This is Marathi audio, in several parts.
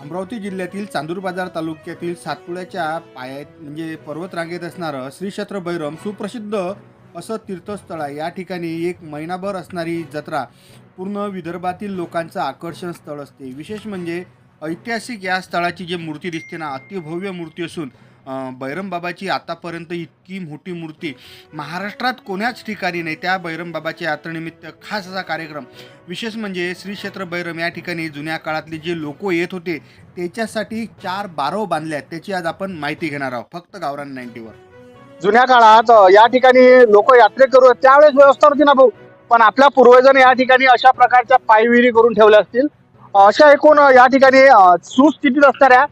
अमरावती जिल्ह्यातील चांदूर बाजार तालुक्यातील सातपुड्याच्या पायात म्हणजे पर्वतरांगेत असणारं श्रीक्षेत्र भैरम सुप्रसिद्ध असं तीर्थस्थळ आहे. या ठिकाणी एक महिनाभर असणारी जत्रा पूर्ण विदर्भातील लोकांचं आकर्षण स्थळ असते. विशेष म्हणजे ऐतिहासिक या स्थळाची जी मूर्ती दिसते ना अतिभव्य मूर्ती असून बैरमबाबाची आतापर्यंत इतकी मोठी मूर्ती महाराष्ट्रात कोण्याच ठिकाणी नाही. त्या बैरमबाबाच्या यात्रेनिमित्त खास असा कार्यक्रम विशेष म्हणजे श्री क्षेत्र बैरम या ठिकाणी जुन्या काळातले जे लोक येत होते त्याच्यासाठी चार बारव बांधले आहेत. त्याची आज आपण माहिती घेणार आहोत. फक्त गावरान नाईन्टीवर. जुन्या काळात या ठिकाणी लोक यात्रे करू त्यावेळेस व्यवस्था होती ना भाऊ? पण आपल्या पूर्वजांनी या ठिकाणी अशा प्रकारच्या पायविरी करून ठेवल्या असतील. अशा एकूण या ठिकाणी सुस्थितीत असणाऱ्या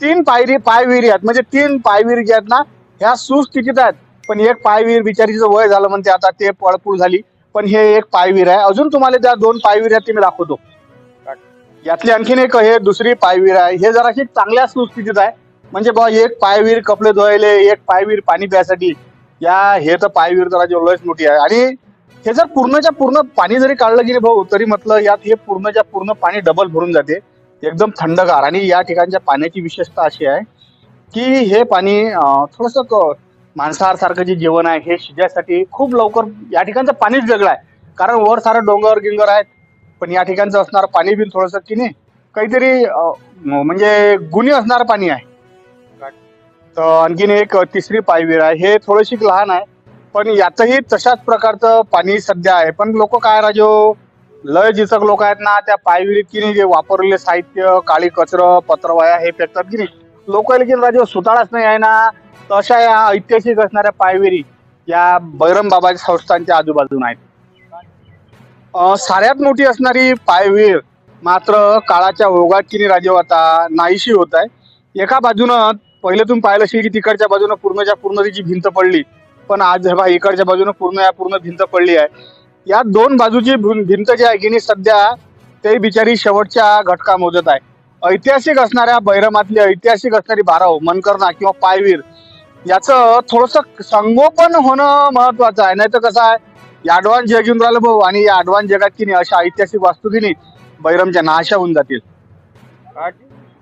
तीन पायरी पायविहिरी आहेत. म्हणजे तीन पायविहिरी ज्या आहेत ना ह्या सुस्थितीत आहेत. पण एक पायवीर बिचारीचं वय झालं म्हणते आता ते पळपूळ झाली. पण हे एक पायवीर आहे. अजून तुम्हाला त्या दोन पायवीर आहेत ते मी दाखवतो. यातली आणखीन एक हे दुसरी पायवीर आहे. हे जराशी चांगल्या सुस्थितीत आहे. म्हणजे बा एक पायवीर कपडे धुवायले एक पायवीर पाणी प्यायसाठी. या हे तर पायवीर जरा जेवढंच लयच मोठी आहे. आणि हे जर पूर्णच्या पूर्ण पाणी जरी काढलं गेले भाऊ तरी म्हटलं यात हे पूर्णच्या पूर्ण पाणी डबल भरून जाते. एकदम थंडगार. आणि या ठिकाणच्या पाण्याची विशेषता अशी आहे की हे पाणी थोडस मांसाहारसारखं जे जेवण आहे हे शिजायसाठी खूप लवकर या ठिकाणचं पाणीच वेगळं आहे. कारण वर सारं डोंगर गिंगर आहेत पण या ठिकाणचं असणारं पाणी बिन थोडंसं की नाही काहीतरी म्हणजे गुणी असणारं पाणी आहे. तर आणखीन एक तिसरी पायवीर आहे. हे थोडीशी लहान आहे पण यातही तशाच प्रकारचं पाणी सध्या आहे. पण लोक काय राजो लय जिचक लोक आहेत ना त्या पायविरीत की नाही जे वापरलेले साहित्य काळी कचरं पत्रवाया हे फेकतात की नाही? लोक की सुताळाच नाही आहे ना तशा या ऐतिहासिक असणाऱ्या पायविरी या बैरम बाबाच्या संस्थांच्या आजूबाजून आहेत. साऱ्यात मोठी असणारी पायवीर मात्र काळाच्या ओघात की नाही आता नाहीशी होत आहे. एका बाजूनं पहिले तुम्ही पाहिलं असेल की तिकडच्या बाजूनं पूर्णच्या पूर्ण तिची भिंत पडली पण आज हे इकडच्या बाजूनं पूर्ण या पूर्ण भिंत पडली आहे. या दोन बाजूची भिंत जी आहे की नाही सध्या ते बिचारी शेवटच्या घटका मोजत आहे. ऐतिहासिक असणाऱ्या बैरमातली ऐतिहासिक असणारी बाराव मनकर्णा किंवा पायवीर याचं थोडस संगोपन होणं महत्वाचं आहे. नाही तर कसं आहे याडवान जग येऊन राहिलं भाऊ आणि या ऍडव्हान्स जगात की नाही अशा ऐतिहासिक वास्तू की नाही बैरमच्या नाशा होऊन जातील.